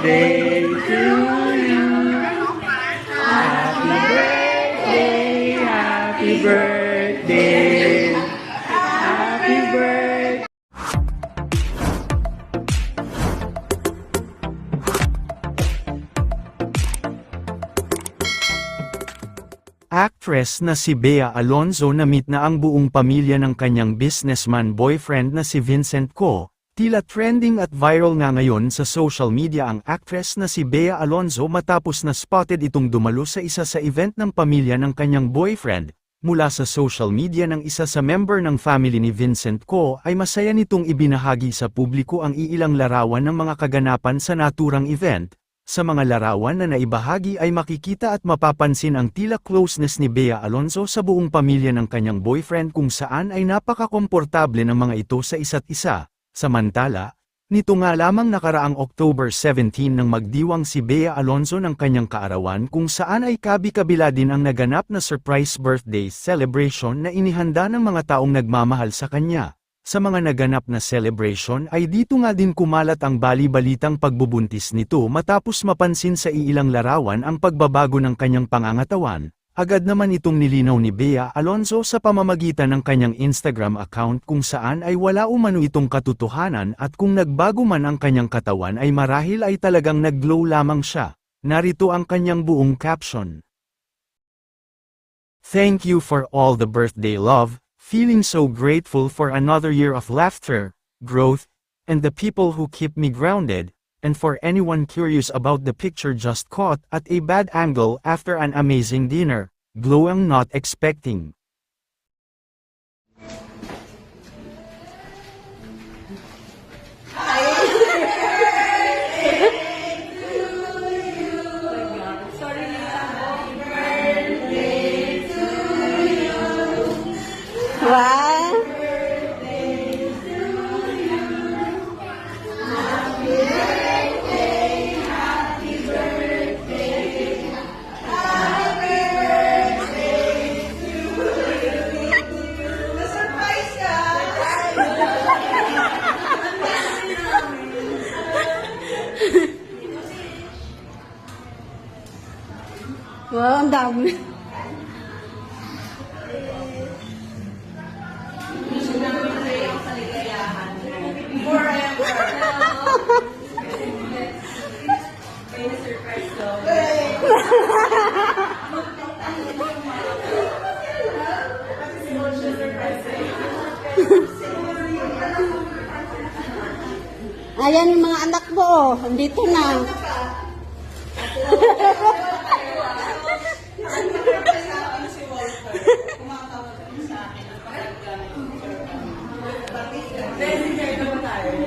birthday to you. Happy birthday, happy birthday. Actress na si Bea Alonzo na meet na ang buong pamilya ng kanyang businessman boyfriend na si Vincent Co, Tila trending at viral nga ngayon sa social media ang actress na si Bea Alonzo matapos na spotted itong dumalo sa isa sa event ng pamilya ng kanyang boyfriend. Mula sa social media ng isa sa member ng family ni Vincent Co ay masaya nitong ibinahagi sa publiko ang iilang larawan ng mga kaganapan sa naturang event, sa mga larawan na naibahagi ay makikita at mapapansin ang tila closeness ni Bea Alonzo sa buong pamilya ng kanyang boyfriend kung saan ay napakakomportable ng mga ito sa isa't isa. Samantala, nito nga lamang nakaraang October 17 nang magdiwang si Bea Alonzo ng kanyang kaarawan kung saan ay kabi-kabila din ang naganap na surprise birthday celebration na inihanda ng mga taong nagmamahal sa kanya. Sa mga naganap na celebration ay dito nga din kumalat ang bali-balitang pagbubuntis nito matapos mapansin sa iilang larawan ang pagbabago ng kanyang pangangatawan. Agad naman itong nilinaw ni Bea Alonzo sa pamamagitan ng kanyang Instagram account kung saan ay wala umano itong katotohanan at kung nagbago man ang kanyang katawan ay marahil ay talagang nag-glow lamang siya. Narito ang kanyang buong caption. Thank you for all the birthday love, feeling so grateful for another year of laughter, growth, and the people who keep me grounded, and for anyone curious about the picture just caught at a bad angle after an amazing dinner, glow ang not expecting. Wow, ang dami. Ayan yung mga anak mo, oh. Andito na. Picture tayo.